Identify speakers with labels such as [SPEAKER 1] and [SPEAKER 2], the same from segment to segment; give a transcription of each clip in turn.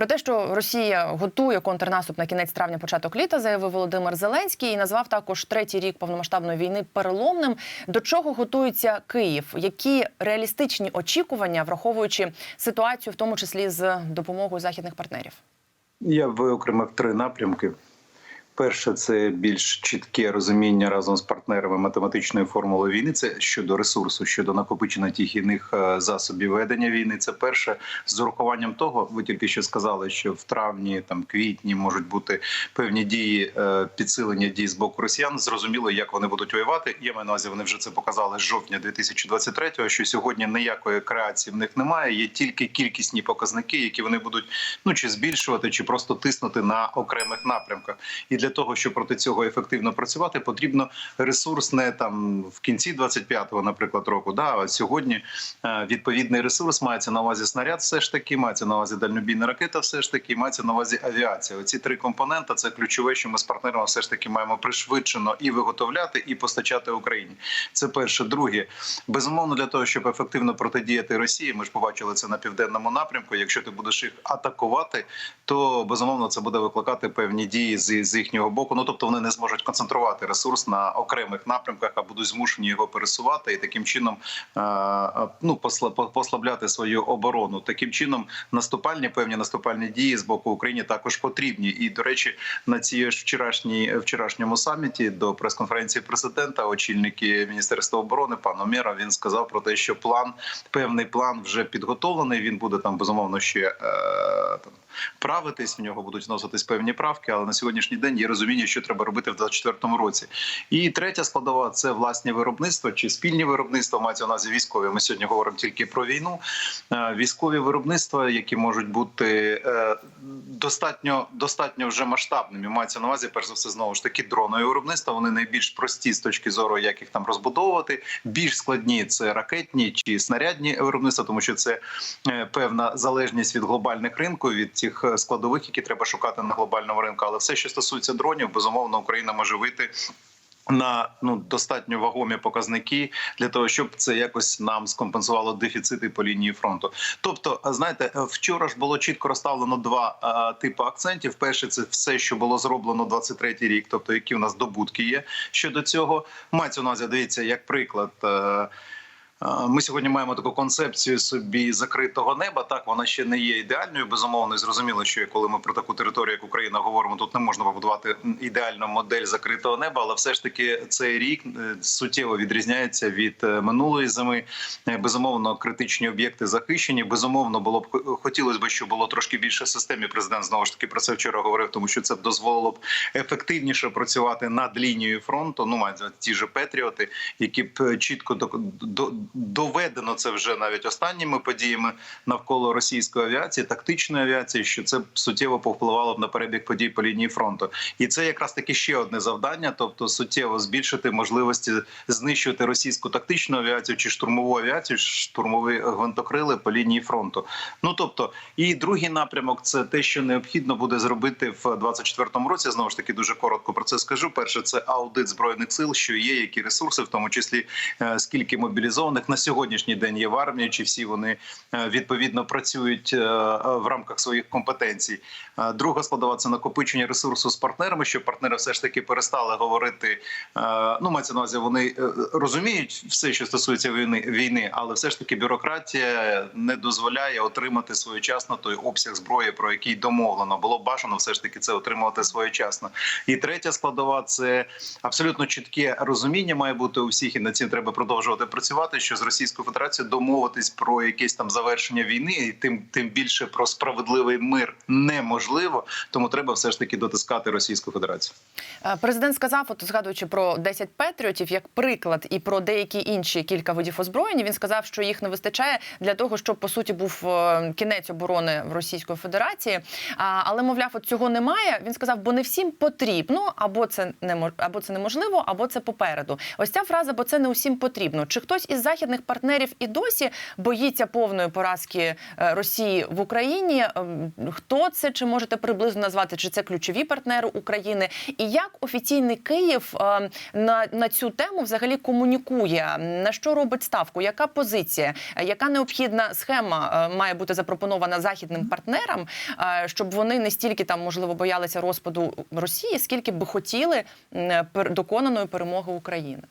[SPEAKER 1] Про те, що Росія готує контрнаступ на кінець травня, початок літа, заявив Володимир Зеленський і назвав також третій рік повномасштабної війни переломним. До чого готується Київ? Які реалістичні очікування, враховуючи ситуацію, в тому числі з допомогою західних партнерів?
[SPEAKER 2] Я виокремив три напрямки. Перше, це більш чітке розуміння разом з партнерами математичної формули війни. Це щодо ресурсу, щодо накопичення тих іних е, засобів ведення війни. Це перше з урахуванням того, ви тільки що сказали, що в травні, там квітні можуть бути певні дії е, підсилення дій з боку росіян. Зрозуміло, як вони будуть воювати. Я маю на увазі, вони вже це показали з жовтня 2023-го, Що сьогодні ніякої креації в них немає. Є тільки кількісні показники, які вони будуть ну чи збільшувати, чи просто тиснути на окремих напрямках. І для того, щоб проти цього ефективно працювати, потрібно ресурс не там в кінці 25-го, наприклад, року. Да, а сьогодні е, відповідний ресурс мається на увазі снаряд, все ж таки, мається на увазі дальнобійна ракета, все ж таки, мається на увазі авіація. Оці три компоненти це ключове, що ми з партнерами все ж таки маємо пришвидшено і виготовляти, і постачати Україні. Це перше. Друге, безумовно, для того, щоб ефективно протидіяти Росії, ми ж побачили це на південному напрямку. Якщо ти будеш їх атакувати, то безумовно це буде викликати певні дії з, з їхнього боку. Ну тобто вони не зможуть концентрувати ресурс на окремих напрямках, а будуть змушені його пересувати і таким чином е, е, ну посла- по- послабляти свою оборону. Таким чином, наступальні певні наступальні дії з боку України також потрібні. І до речі, на цій ж вчорашній вчорашньому саміті до прес-конференції президента, очільники міністерства оборони пан Омєра, він сказав про те, що план певний план вже підготовлений. Він буде там безумовно ще е, там правитись. В нього будуть вноситись певні правки, але на сьогоднішній день є розуміння, що треба робити в 2024 році. І третя складова це власне виробництво чи спільні виробництва. Мається на увазі військові. Ми сьогодні говоримо тільки про війну. Е, Військові виробництва, які можуть бути е, достатньо достатньо вже масштабними. Мається на увазі, перш за все, знову ж таки дронові виробництва. Вони найбільш прості з точки зору, як їх там розбудовувати. Більш складні це ракетні чи снарядні виробництва, тому що це е, певна залежність від глобальних ринків, від тих е, складових, які треба шукати на глобальному ринку. Але все, що стосується дронів, безумовно, Україна може вийти. На ну достатньо вагомі показники для того, щоб це якось нам скомпенсувало дефіцити по лінії фронту. Тобто, знаєте, вчора ж було чітко розставлено два е, типи акцентів. Перше, це все, що було зроблено 23-й рік, тобто які у нас добутки є щодо цього. Мається на увазі, дивіться, як приклад. Е, ми сьогодні маємо таку концепцію собі закритого неба. Так вона ще не є ідеальною. Безумовно, і зрозуміло, що коли ми про таку територію, як Україна, говоримо, тут не можна побудувати ідеальну модель закритого неба, але все ж таки цей рік е, суттєво відрізняється від е, минулої зими. Е, Безумовно, критичні об'єкти захищені. Безумовно, було б хотілося б, щоб було трошки більше систем. Президент знову ж таки про це вчора говорив, тому що це б дозволило б ефективніше працювати над лінією фронту. Ну мають ті ж Петріоти, які б чітко до доведено це вже навіть останніми подіями навколо російської авіації, тактичної авіації, що це суттєво повпливало б на перебіг подій по лінії фронту, і це якраз таки ще одне завдання, тобто суттєво збільшити можливості знищувати російську тактичну авіацію чи штурмову авіацію, штурмові гвинтокрили по лінії фронту. Ну тобто, і другий напрямок це те, що необхідно буде зробити в 24-му році. Знову ж таки, дуже коротко про це скажу. Перше, це аудит збройних сил, що є, які ресурси, в тому числі е, скільки мобілізованих на сьогоднішній день є в армії, чи всі вони е, відповідно працюють е, в рамках своїх компетенцій. Е, Друга складова це накопичення ресурсу з партнерами, щоб партнери все ж таки перестали говорити. Ну, мається на увазі, вони розуміють все, що стосується війни, війни, але все ж таки бюрократія не дозволяє отримати своєчасно той обсяг зброї, про який домовлено. Було б бажано все ж таки це отримувати своєчасно. І третя складова це абсолютно чітке розуміння має бути у всіх, і над цим треба продовжувати працювати. Що з Російською Федерацією домовитись про якесь там завершення війни, і тим тим більше про справедливий мир неможливо. Тому треба все ж таки дотискати Російську Федерацію.
[SPEAKER 1] Е, Президент сказав, от згадуючи про 10 патріотів, як приклад, і про деякі інші кілька видів озброєння. Він сказав, що їх не вистачає для того, щоб по суті був е, кінець оборони в Російської Федерації. Але мовляв, от цього немає. Він сказав, бо не всім потрібно, або це не або це неможливо, або це попереду. Ось ця фраза, бо це не усім потрібно. Чи хтось із західних західних партнерів і досі боїться повної поразки е, Росії в Україні. Ем, Хто це чи можете приблизно назвати? Чи це ключові партнери України? І як офіційний Київ е, на, на цю тему взагалі комунікує? На що робить ставку? Яка позиція? Е, Яка необхідна схема е, має бути запропонована західним партнерам, е, щоб вони не стільки там можливо боялися розпаду Росії, скільки би хотіли доконаної перемоги України?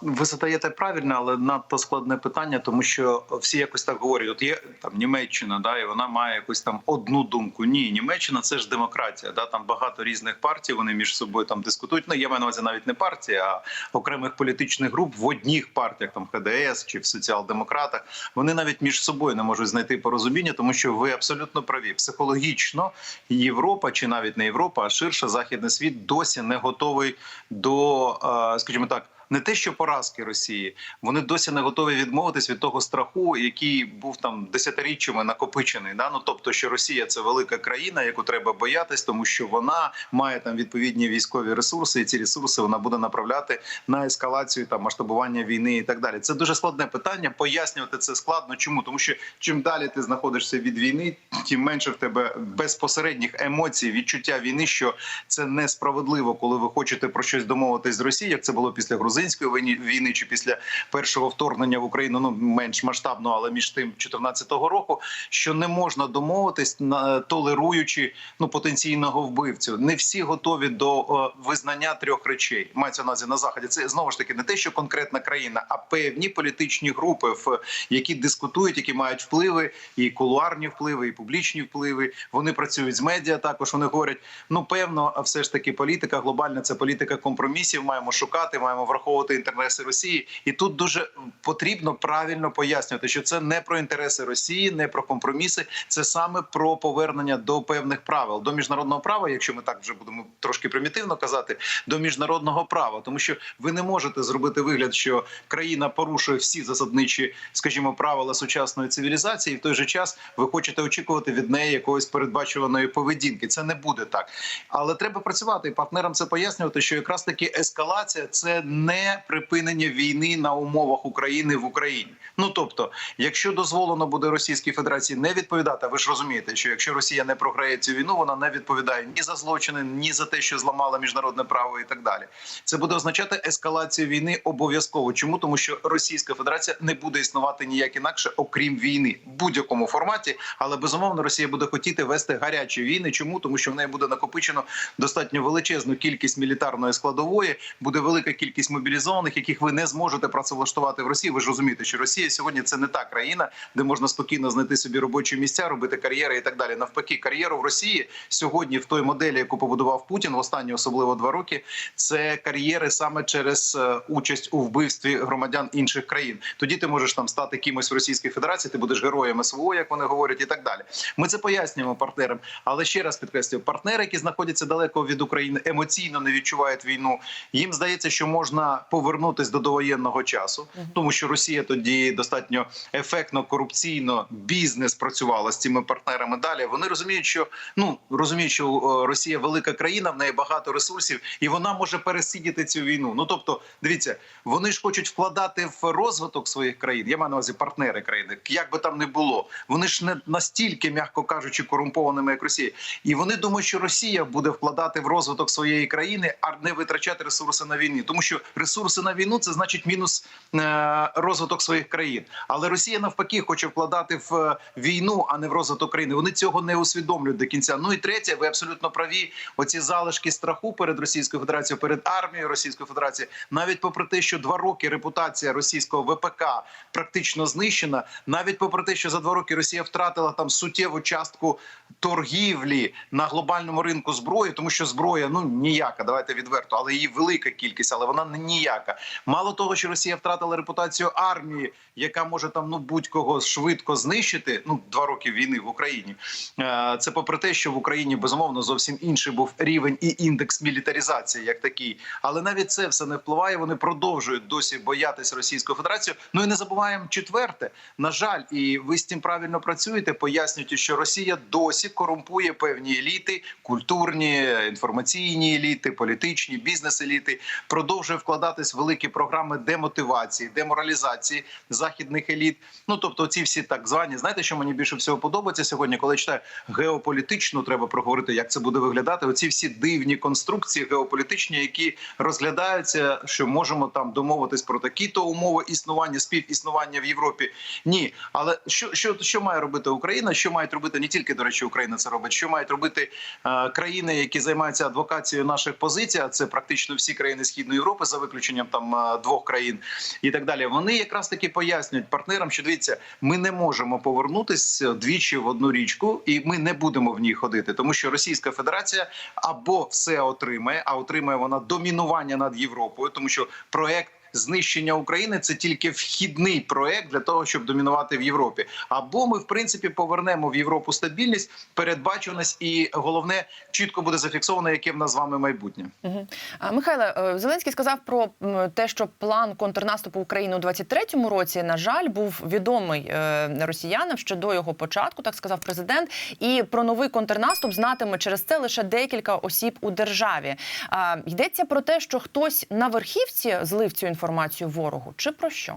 [SPEAKER 2] Ви задаєте правильно, але надто складне питання, тому що всі якось так говорять: от є там Німеччина, да, і вона має якусь там одну думку. Ні, Німеччина це ж демократія. Да, там багато різних партій. Вони між собою там дискутують. Ну я маю на увазі навіть не партії, а окремих політичних груп в одніх партіях, там ХДС чи в соціал-демократах. Вони навіть між собою не можуть знайти порозуміння, тому що ви абсолютно праві. Психологічно Європа чи навіть не Європа, а ширше західний світ досі не готовий до, е, скажімо так. Не те, що поразки Росії, вони досі не готові відмовитись від того страху, який був там десятиріччями накопичений. Да? Ну тобто, що Росія це велика країна, яку треба боятись, тому що вона має там відповідні військові ресурси, і ці ресурси вона буде направляти на ескалацію там масштабування війни і так далі. Це дуже складне питання. Пояснювати це складно. Чому тому, що чим далі ти знаходишся від війни, тим менше в тебе безпосередніх емоцій, відчуття війни, що це несправедливо, коли ви хочете про щось домовитись з Росією, як це було після грузинської війни, чи після першого вторгнення в Україну, ну менш масштабно, але між тим 2014 року, що не можна домовитись, на- толеруючи ну потенційного вбивцю. Не всі готові до визнання трьох речей. Мається на увазі на заході. Це знову ж таки не те, що конкретна країна, а певні політичні групи, в які дискутують, які мають впливи, і кулуарні впливи, і публічні впливи. Вони працюють з медіа. Також вони говорять: ну певно, все ж таки політика глобальна це політика компромісів. Маємо шукати, маємо враховувати інтереси Росії. І тут дуже потрібно правильно пояснювати, що це не про інтереси Росії, не про компроміси. Це саме про повернення до певних правил, до міжнародного права, якщо ми так вже будемо трошки примітивно казати, до міжнародного права, тому що ви не можете зробити вигляд, що країна порушує всі засадничі, скажімо, правила сучасної цивілізації, і в той же час ви хочете очікувати від неї якоїсь передбачуваної поведінки. Це не буде так. Але треба працювати і партнерам це пояснювати, що якраз таки ескалація це не припинення війни на умовах України в Україні. Ну тобто, якщо дозволено буде Російській Федерації не відповідати, ви ж розумієте, що якщо Росія не програє цю війну, вона не відповідає ні за злочини, ні за те, що зламала міжнародне право, і так далі. Це буде означати ескалацію війни обов'язково. Чому тому, що Російська Федерація не буде існувати ніяк інакше, окрім війни, в будь-якому форматі. Але безумовно Росія буде хотіти вести гарячі війни. Чому тому, що в неї буде накопичено достатньо величезну кількість мілітарної складової, буде велика кількість мобілізованих, яких ви не зможете працевлаштувати в Росії. Ви ж розумієте, що Росія сьогодні це не та країна, де можна спокійно знайти собі робочі місця, робити кар'єри і так далі. Навпаки, кар'єру в Росії сьогодні в той моделі, яку побудував Путін в останні особливо два роки, це кар'єри саме через е, участь у вбивстві громадян інших країн. Тоді ти можеш там стати кимось в Російській Федерації, ти будеш героєм СВО, як вони говорять, і так далі. Ми це пояснюємо партнерам. Але ще раз підкреслюю, партнери, які знаходяться далеко від України, емоційно не відчувають війну. Їм здається, що можна повернутись до довоєнного часу, тому що Росія тоді достатньо ефектно, корупційно бізнес працювала з цими партнерами. Далі вони розуміють, що ну розуміють, що е, Росія велика країна, в неї багато ресурсів, і вона може пересидіти цю війну. Ну тобто, дивіться, вони ж хочуть вкладати в розвиток своїх країн. Я маю на увазі партнери країни, як би там не було. Вони ж не настільки, м'яко кажучи, корумпованими, як Росія, і вони думають, що Росія буде вкладати в розвиток своєї країни, а не витрачати ресурси на війні, тому що ресурси на війну це значить мінус е, розвиток своїх країн. Але Росія навпаки хоче вкладати в е, війну, а не в розвиток країни. Вони цього не усвідомлюють до кінця. Ну і третє, ви абсолютно праві. Оці залишки страху перед Російською Федерацією, перед армією Російської Федерації, навіть попри те, що два роки репутація російського ВПК практично знищена, навіть попри те, що за два роки Росія втратила там суттєву частку торгівлі на глобальному ринку зброї, тому що зброя ну ніяка, давайте відверто, але її велика кількість, але вона не ніяка. Мало того, що Росія втратила репутацію армії, яка може там ну будь-кого швидко знищити. Ну два роки війни в Україні. Е, Це попри те, що в Україні безумовно зовсім інший був рівень і індекс мілітаризації, як такий. Але навіть це все не впливає. Вони продовжують досі боятися Російської Федерації. Ну і не забуваємо четверте. На жаль, і ви з цим правильно працюєте, пояснюєте, що Росія досі корумпує певні еліти, культурні, інформаційні еліти, політичні бізнес-еліти, продовжує вкладати. Складатись великі програми демотивації, деморалізації західних еліт. Ну тобто, ці всі так звані, знаєте, що мені більше всього подобається сьогодні, коли я читаю геополітичну, треба проговорити, як це буде виглядати. Оці всі дивні конструкції геополітичні, які розглядаються, що можемо там домовитись про такі-то умови існування, співіснування в Європі. Ні, але що, що, що має робити Україна? Що мають робити не тільки до речі, Україна це робить, що мають робити е, країни, які займаються адвокацією наших позицій, а це практично всі країни Східної Європи, за виключенням там е, двох країн і так далі. Вони якраз таки пояснюють партнерам, що дивіться, ми не можемо повернутися двічі в одну річку, і ми не будемо в ній ходити, тому що Російська Федерація або все отримає, а отримає вона домінування над Європою, тому що проект. Знищення України це тільки вхідний проект для того, щоб домінувати в Європі. Або ми, в принципі, повернемо в Європу стабільність, передбаченість, і головне чітко буде зафіксовано, яке в нас з вами майбутнє.
[SPEAKER 1] Угу. Михайле, е, Зеленський сказав про те, що план контрнаступу України у 23-му році, на жаль, був відомий е, росіянам ще до його початку, так сказав президент. І про новий контрнаступ знатиме через це лише декілька осіб у державі. А, Йдеться про те, що хтось на верхівці злив цю інформацію ворогу, чи про що?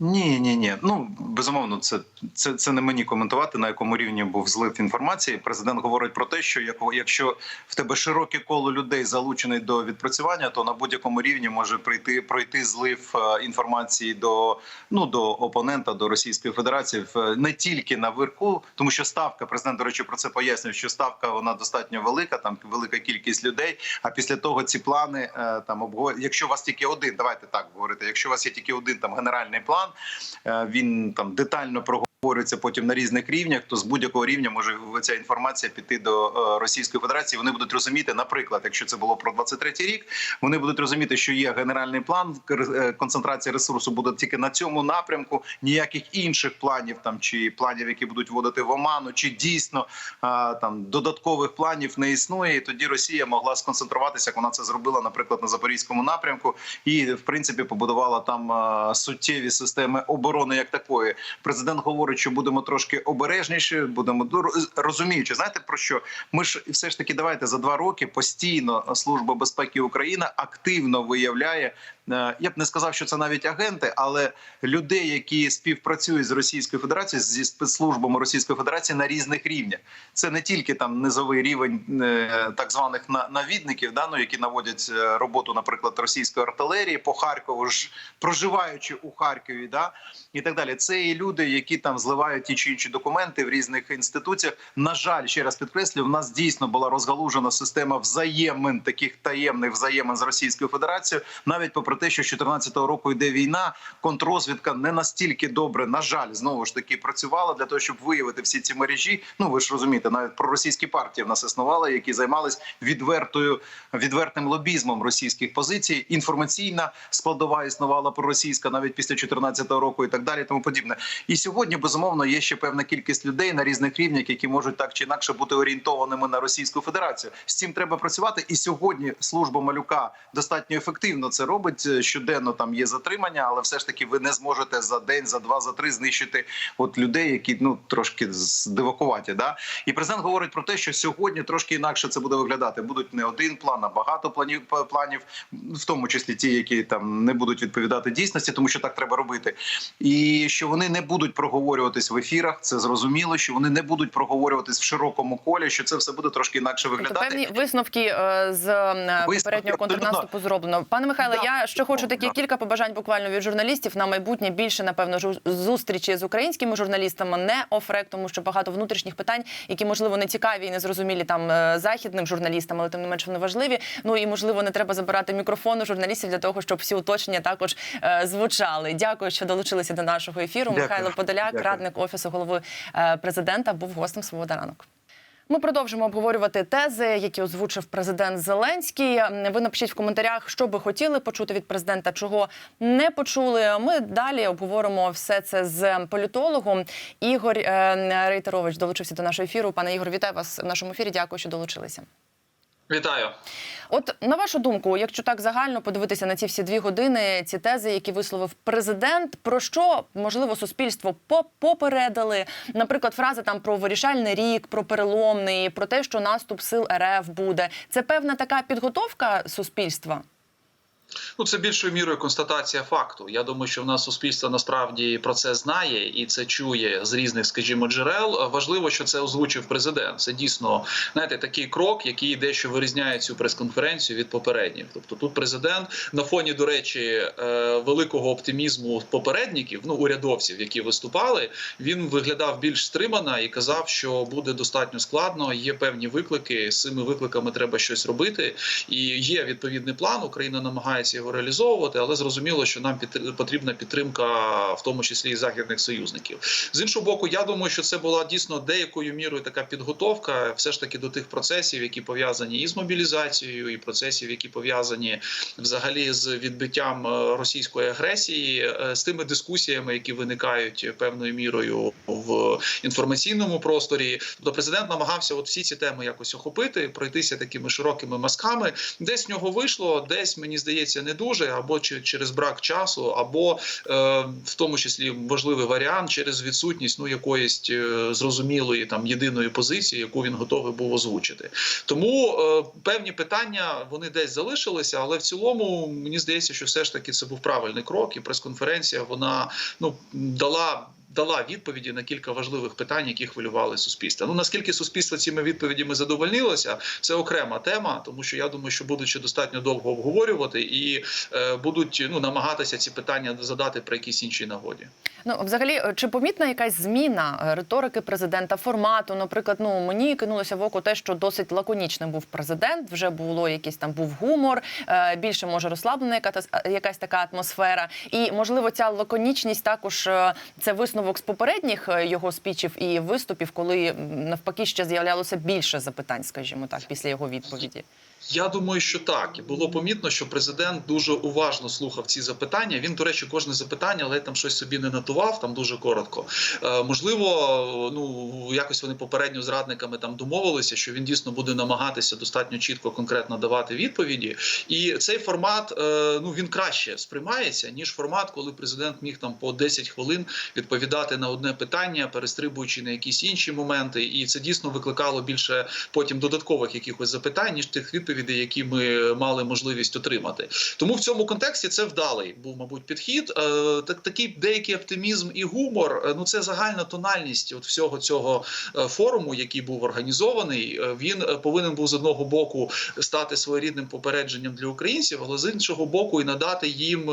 [SPEAKER 2] Ні, ні, ні. Ну безумовно, це, це, це не мені коментувати, на якому рівні був злив інформації. Президент говорить про те, що як- якщо в тебе широке коло людей залучений до відпрацювання, то на будь-якому рівні може прийти пройти злив е, інформації до ну до опонента до Російської Федерації не тільки на верху, тому що ставка президент, до речі, про це пояснює, що ставка вона достатньо велика, там велика кількість людей. А після того ці плани е, там обговорюють. Якщо у вас тільки один, давайте так говорити. Якщо у вас є тільки один там генеральний план, е, він там детально проговорюється потім на різних рівнях, то з будь-якого рівня може ця інформація піти до е, Російської Федерації. Вони будуть розуміти, наприклад, якщо це було про 23-й рік, вони будуть розуміти, що є генеральний план, е, концентрація ресурсу буде тільки на цьому напрямку. Ніяких інших планів там чи планів, які будуть вводити в оману, чи дійсно там додаткових планів не існує. І тоді Росія могла сконцентруватися, як вона це зробила, наприклад, на запорізькому напрямку, і в принципі побудувала там суттєві системи оборони як такої. Президент говорить, що будемо трошки обережніші, будемо розуміючи, знаєте про що ми ж все ж таки давайте за два роки постійно служба безпеки України активно виявляє. Е, Я б не сказав, що це навіть агенти, але людей, які співпрацюють з Російською Федерацією зі спецслужбами Російської Федерації на різних рівнях. Це не тільки там низовий рівень е, так званих на- навідників, да, ну, які наводять е, роботу, наприклад, російської артилерії по Харкову, ж проживаючи у Харкові, да, і так далі. Це і люди, які там зливають ті чи інші документи в різних інституціях. На жаль, ще раз підкреслю, в нас дійсно була розгалужена система взаємин, таких таємних взаємин з Російською Федерацією, навіть попри те, що з 2014 року йде війна, контррозвідка не настільки добре, на жаль, знову ж таки працювала для того, щоб виявити всі ці мережі. Ну ви ж розумієте, навіть проросійські партії в нас існували, які займались відвертою відвертим лобізмом російських позицій. Інформаційна складова існувала проросійська навіть після 2014 року, і так далі, тому подібне. І сьогодні безумовно є ще певна кількість людей на різних рівнях, які можуть так чи інакше бути орієнтованими на Російську Федерацію. З цим треба працювати. І сьогодні служба малюка достатньо ефективно це робить. Е, Щоденно там є затримання, але все ж таки ви не зможете за день, за два, за три знищити от людей, які ну трошки здивакуваті. Да? І президент говорить про те, що сьогодні трошки інакше це буде виглядати. Будуть не один план, а багато планів планів, в тому числі ті, які там не будуть відповідати дійсності, тому що так треба робити. І що вони не будуть проговорюватись в ефірах. Це зрозуміло, що вони не будуть проговорюватись в широкому колі. Що це все буде трошки інакше
[SPEAKER 1] Тобто
[SPEAKER 2] виглядати.
[SPEAKER 1] певні висновки е, з е,
[SPEAKER 2] Висновки,
[SPEAKER 1] попереднього контрнаступу зроблено. Пане Михайле,
[SPEAKER 2] Да.
[SPEAKER 1] я ще хочу такі кілька побажань буквально від журналістів на майбутнє більше, напевно, зустрічі з українськими журналістами, не офрек, тому що багато внутрішніх питань, які можливо не цікаві і не зрозумілі там е, західним журналістам, але тим не менш вони важливі. Ну і можливо не треба забирати мікрофон у журналістів для того, щоб всі уточнення також е, звучали. Дякую, що долучилися до нашого ефіру.
[SPEAKER 2] Дякую.
[SPEAKER 1] Михайло Подоляк,
[SPEAKER 2] Дякую.
[SPEAKER 1] радник офісу голови е, президента, був гостем свобода ранок. Ми продовжимо обговорювати тези, які озвучив президент Зеленський. Ви напишіть в коментарях, що би хотіли почути від президента, чого не почули. Ми далі обговоримо все це з політологом. Ігор е, Рейтерович долучився до нашого ефіру. Пане Ігор, вітаю вас в нашому ефірі. Дякую, що долучилися.
[SPEAKER 3] Вітаю.
[SPEAKER 1] От на вашу думку, якщо так загально подивитися на ці всі дві години, ці тези, які висловив президент, про що можливо суспільство по- попередили? Наприклад, фрази там про вирішальний рік, про переломний, про те, що наступ сил РФ буде. Це певна така підготовка суспільства.
[SPEAKER 3] Ну, це більшою мірою констатація факту. Я думаю, що в нас суспільство насправді про це знає і це чує з різних, скажімо, джерел. Важливо, що це озвучив президент. Це дійсно знаєте, такий крок, який дещо вирізняє цю прес-конференцію від попередніх. Тобто, тут президент на фоні, до речі, е, великого оптимізму попередників, ну урядовців, які виступали, він виглядав більш стримано і казав, що буде достатньо складно. Є певні виклики. З цими викликами треба щось робити. І є відповідний план. Україна намагається його реалізовувати, але зрозуміло, що нам потрібна підтримка, в тому числі і західних союзників. З іншого боку, я думаю, що це була дійсно деякою мірою така підготовка, все ж таки до тих процесів, які пов'язані і з мобілізацією, і процесів, які пов'язані взагалі з відбиттям е, російської агресії, е, з тими дискусіями, які виникають певною мірою в інформаційному просторі. Тобто президент намагався от всі ці теми якось охопити, пройтися такими широкими мазками. Десь в нього вийшло, десь мені здається не дуже, або через брак часу, або е, в тому числі важливий варіант через відсутність ну якоїсь е, зрозумілої там єдиної позиції, яку він готовий був озвучити. Тому е, певні питання вони десь залишилися, але в цілому мені здається, що все ж таки це був правильний крок, і прес-конференція вона ну дала. Дала відповіді на кілька важливих питань, які хвилювали суспільство. Ну наскільки суспільство цими відповідями задовольнилося, це окрема тема, тому що я думаю, що будуть ще достатньо довго обговорювати і е, будуть ну намагатися ці питання задати при якійсь іншій нагоді.
[SPEAKER 1] Ну, взагалі, е, чи помітна якась зміна е, риторики президента, формату? Наприклад, ну мені кинулося в око те, що досить лаконічним був президент. Вже було якийсь там був гумор, е, більше може розслаблена якась, якась така атмосфера. І можливо, ця лаконічність також е, це висновок з попередніх е, його спічів і виступів, коли навпаки ще з'являлося більше запитань, скажімо так, після його відповіді.
[SPEAKER 3] Я думаю, що так. І було помітно, що президент дуже уважно слухав ці запитання. Він, до речі, кожне запитання, але там щось собі не нотував, там дуже коротко. Е, можливо, ну якось вони попередньо з радниками там домовилися, що він дійсно буде намагатися достатньо чітко, конкретно давати відповіді. І цей формат е, ну він краще сприймається ніж формат, коли президент міг там по 10 хвилин відповідати на одне питання, перестрибуючи на якісь інші моменти. І це дійсно викликало більше потім додаткових якихось запитань, ніж тих відповідей, які ми мали можливість отримати. Тому в цьому контексті це вдалий був, мабуть, підхід. Е, Так такий деякий оптимізм і гумор. е, Ну це загальна тональність от всього цього е, форуму, який був організований. Він повинен був з одного боку стати своєрідним попередженням для українців, але з іншого боку, і надати їм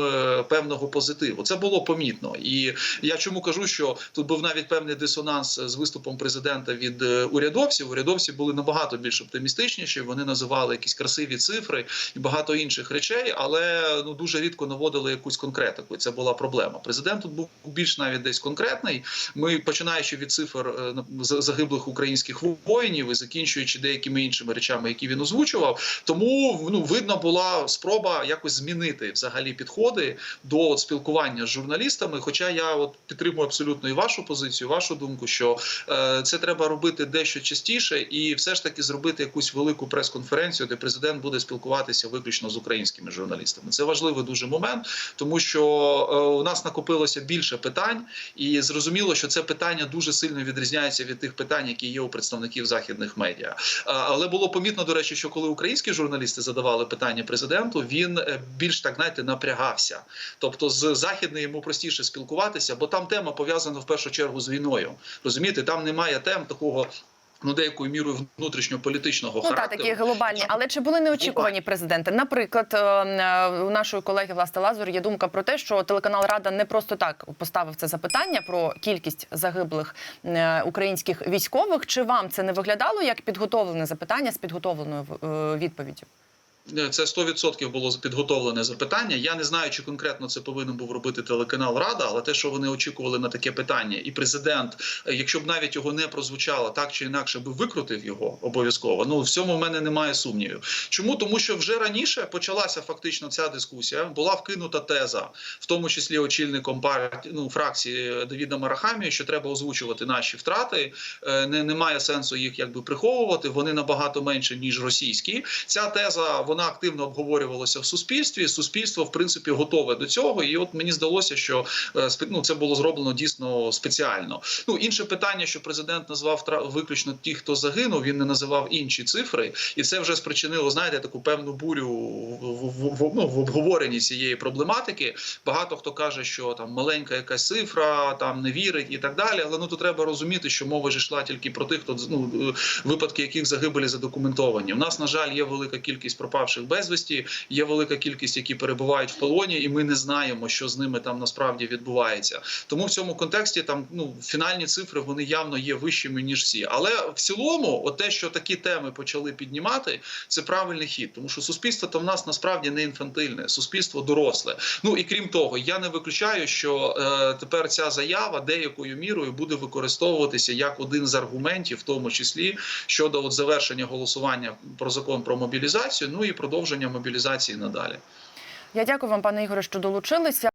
[SPEAKER 3] певного позитиву. Це було помітно. І я чому кажу, що тут був навіть певний дисонанс з виступом президента від е, урядовців. Урядовці були набагато більш оптимістичніші. Вони називали якісь красиві цифри і багато інших речей, але ну дуже рідко наводили якусь конкретику. Це була проблема. Президент тут був більш навіть десь конкретний. Ми починаючи від цифр е, загиблих українських воїнів і закінчуючи деякими іншими речами, які він озвучував. Тому ну видно була спроба якось змінити взагалі підходи до от, спілкування з журналістами. Хоча я от підтримую абсолютно і вашу позицію, вашу думку, що е, це треба робити дещо частіше, і все ж таки зробити якусь велику прес-конференцію, де президент буде спілкуватися виключно з українськими журналістами. Це важливий дуже момент, тому що е, у нас накопилося більше питань, і зрозуміло, що це питання дуже сильно відрізняється від тих питань, які є у представників західних медіа. А, Але було помітно, до речі, що коли українські журналісти задавали питання президенту, він е, більш так знаєте напрягався. Тобто, з західним йому простіше спілкуватися, бо там тема пов'язана в першу чергу з війною. Розумієте, там немає тем такого. Ну, деякою мірою внутрішньополітичного
[SPEAKER 1] Ну
[SPEAKER 3] характеру.
[SPEAKER 1] такі глобальні, але чи були неочікувані президенти? Наприклад, е, е, у нашої колеги Власти Лазур є думка про те, що телеканал Рада не просто так поставив це запитання про кількість загиблих е, українських військових. Чи вам це не виглядало як підготовлене запитання з підготовленою відповіддю?
[SPEAKER 3] Це 100% було підготовлене запитання. Я не знаю, чи конкретно це повинен був робити телеканал Рада, але те, що вони очікували на таке питання, і президент, е, якщо б навіть його не прозвучало, так чи інакше би викрутив його обов'язково. Ну в цьому в мене немає сумнівів. Чому тому, що вже раніше почалася фактично ця дискусія, була вкинута теза, в тому числі очільником партії ну, фракції Давіда Марахамі, що треба озвучувати наші втрати. Е, Не немає сенсу їх якби приховувати. Вони набагато менше ніж російські. Ця теза вона активно обговорювалася в суспільстві. Суспільство в принципі готове до цього. І от мені здалося, що е, ну, це було зроблено дійсно спеціально. Ну інше питання, що президент назвав виключно ті, хто загинув. Він не називав інші цифри, і це вже спричинило, знаєте, таку певну бурю в, в, в, ну, в обговоренні цієї проблематики. Багато хто каже, що там маленька якась цифра, там не вірить і так далі. Але ну тут треба розуміти, що мова ж йшла тільки про тих, хто ну е, випадки яких загибелі задокументовані. У нас на жаль є велика кількість пропавших безвісті, є велика кількість, які перебувають в полоні, і ми не знаємо, що з ними там насправді відбувається. Тому в цьому контексті там ну фінальні цифри вони явно є вищими ніж всі. Але в цілому, от те, що такі теми почали піднімати, це правильний хід, тому що суспільство то в нас насправді не інфантильне, суспільство доросле. Ну і крім того, я не виключаю, що е, тепер ця заява деякою мірою буде використовуватися як один з аргументів, в тому числі щодо от завершення голосування про закон про мобілізацію, ну і продовження мобілізації надалі.
[SPEAKER 1] Я дякую вам, пане Ігоре, що долучилися.